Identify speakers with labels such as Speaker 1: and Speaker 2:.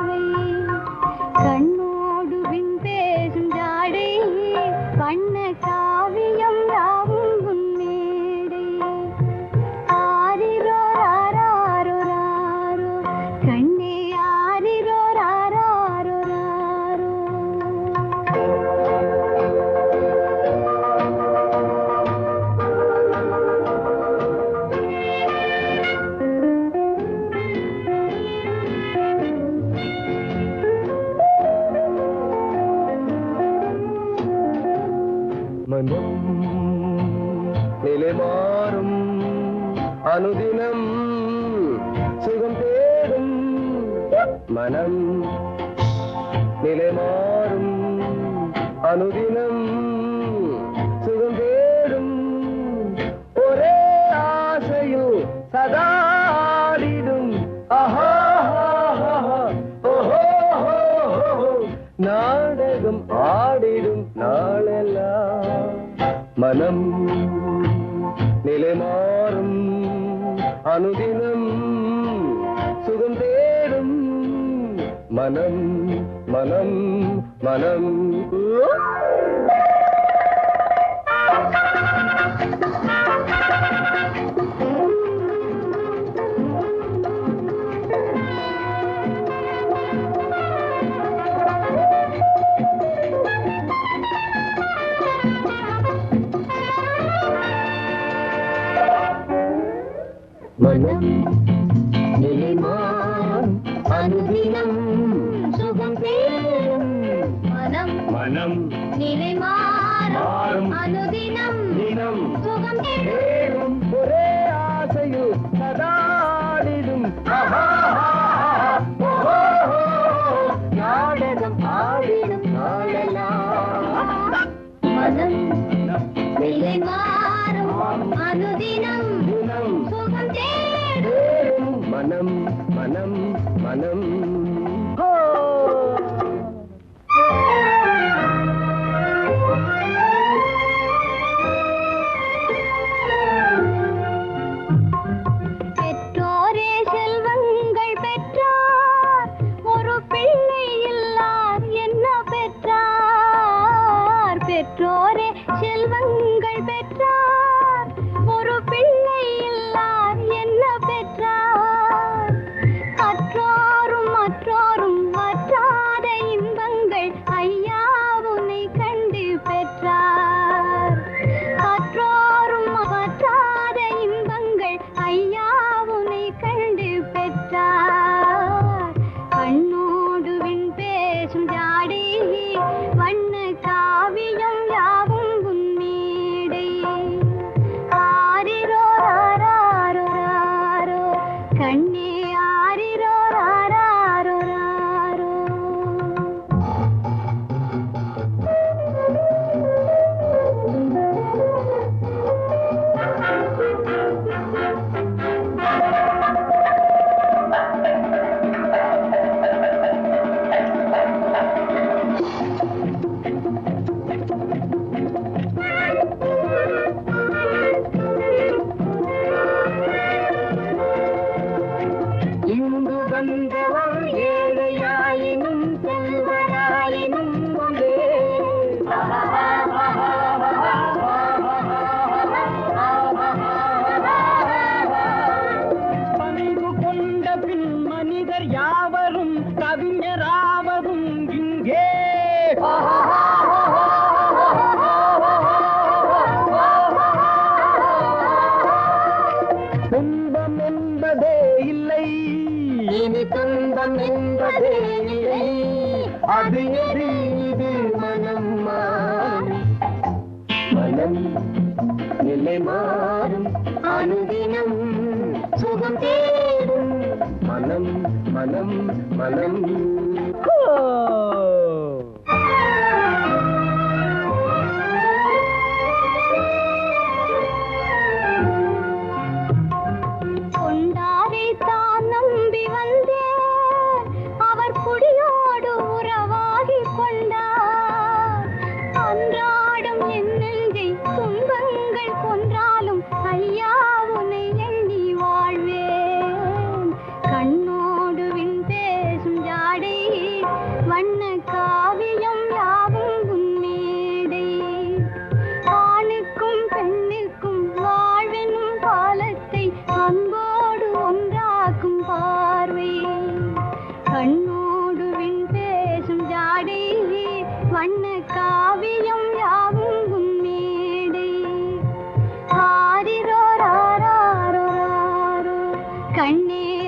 Speaker 1: பார்வை மனம் நிலை மாறும் அனுதினம் சுகம் தேடும் மனம் நிலை மாறும் அனுதினம் சுகம் தேடும் ஒரே ஆசையில் சதாடிடும் ஆஹா ஓஹோ நிலை மாறும் அனுதினம் சுகம் தேடும் மனம் மனம் மனம் Thank you. மனம் மாறும் அனுதினம்
Speaker 2: சுகம் தேடும் மனம்
Speaker 1: மனம்
Speaker 2: நிலை மாறும்
Speaker 1: மாறும்
Speaker 2: அனுதினம்
Speaker 1: தினம்
Speaker 2: சுகம் தேடும்
Speaker 1: ஒரே ஆசையில் சதாடிடும் நாடகம்
Speaker 2: மனம்
Speaker 1: மனம் மனம்.
Speaker 2: பெற்றோரே செல்வங்கள் பெற்றார். ஒரு பிள்ளை இல்லார் என்ன பெற்றார்? பெற்றோரே செல்வங்கள் பெற்றார்.
Speaker 1: கவிஞர் யாவரும் கவிஞராவதும் இங்கே. துன்பம் என்பதே இல்லை. இனி துன்பம் என்பதே இல்லை. அது எது? இது மனம் மனம் நிலை மாறும். அனுதினம் சுகம் தேடும். மனம் மனம் மனம்
Speaker 2: கண்ணே